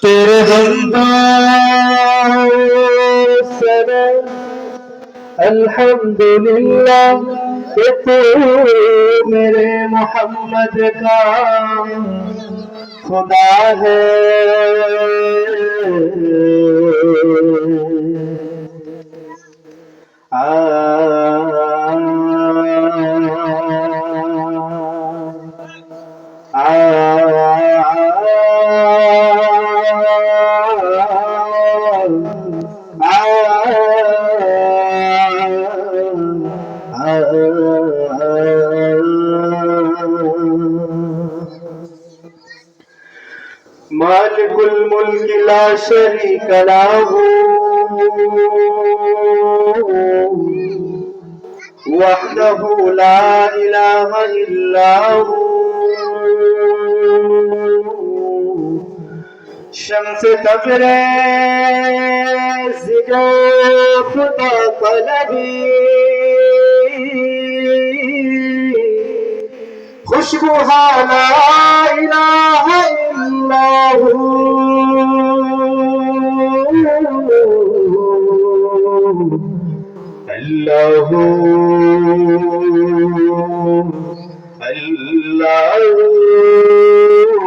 तेरे बंदा अल्हम्दुलिल्लाह कि तू मेरे मोहम्मद का खुदा है आ مالك الملك لا شريك له وحده لا إله إلا هو شمس تبرز جوف طلبی خشبها لا إله إلا هو الله الله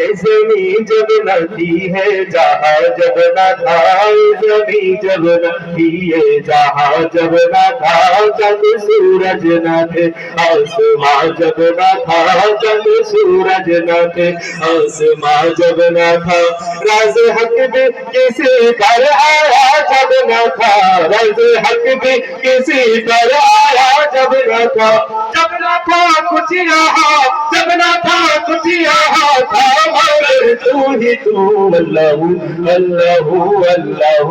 जैसे नी जब नदी है जहा जब न था जमी जब नदी है जहा जब न था जब सूरज न थे आसमां जब न था जब सूरज न थे आसमां जब न था राज हक भी किसी पर आया जब न था राज हक भी किसी पर কথা जब ना था कुछ यहाँ जब ना था कुछ यहाँ था मगर तू ही तू अल्लाह अल्लाह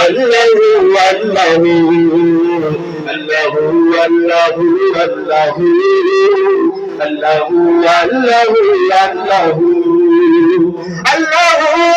अल्लाह अल्लाह अल्लाह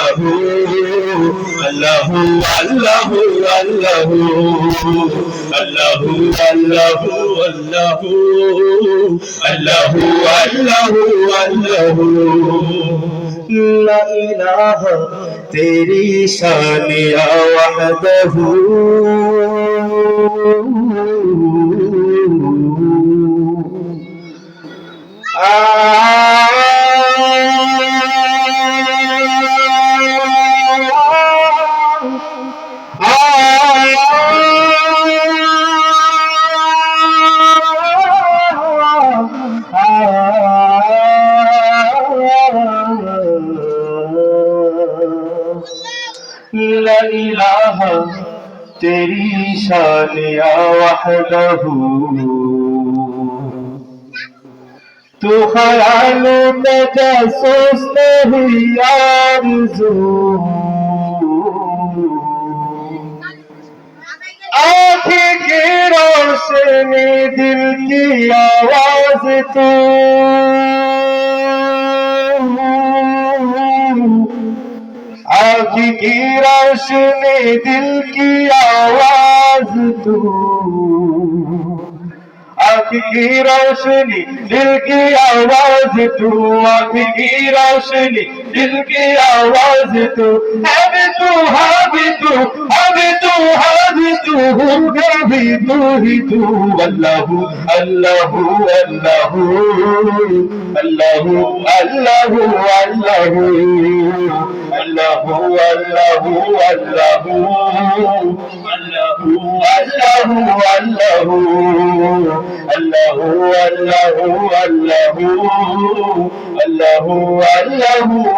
আল্লাহু আল্লাহু আল্লাহু আল্লাহু আল্লাহু আল্লাহু আল্লাহু আল্লাহু আল্লাহু লা ইলাহা তেরি শানিয়া ওয়াহদাহু আ لإله تیری شان وحده تو خیال تجسس نہیں آرزو آنکھ کی روشنی دل کی آواز تو आखी की रोशनी दिल की आवाज तू आखी की रोशनी दिल की आवाज तू आखी की रोशनी दिल की आवाज तू अब तू हावी तू अब तू हावी तू होगा भी तू ही तू अल्लाह अल्लाह अल्लाह अल्लाह अल्लाह अल्लाह अल्लाह अल्लाह अल्लाह अल्लाह अल्लाह अल्लाह अल्लाह अल्लाह अल्लाह अल्लाह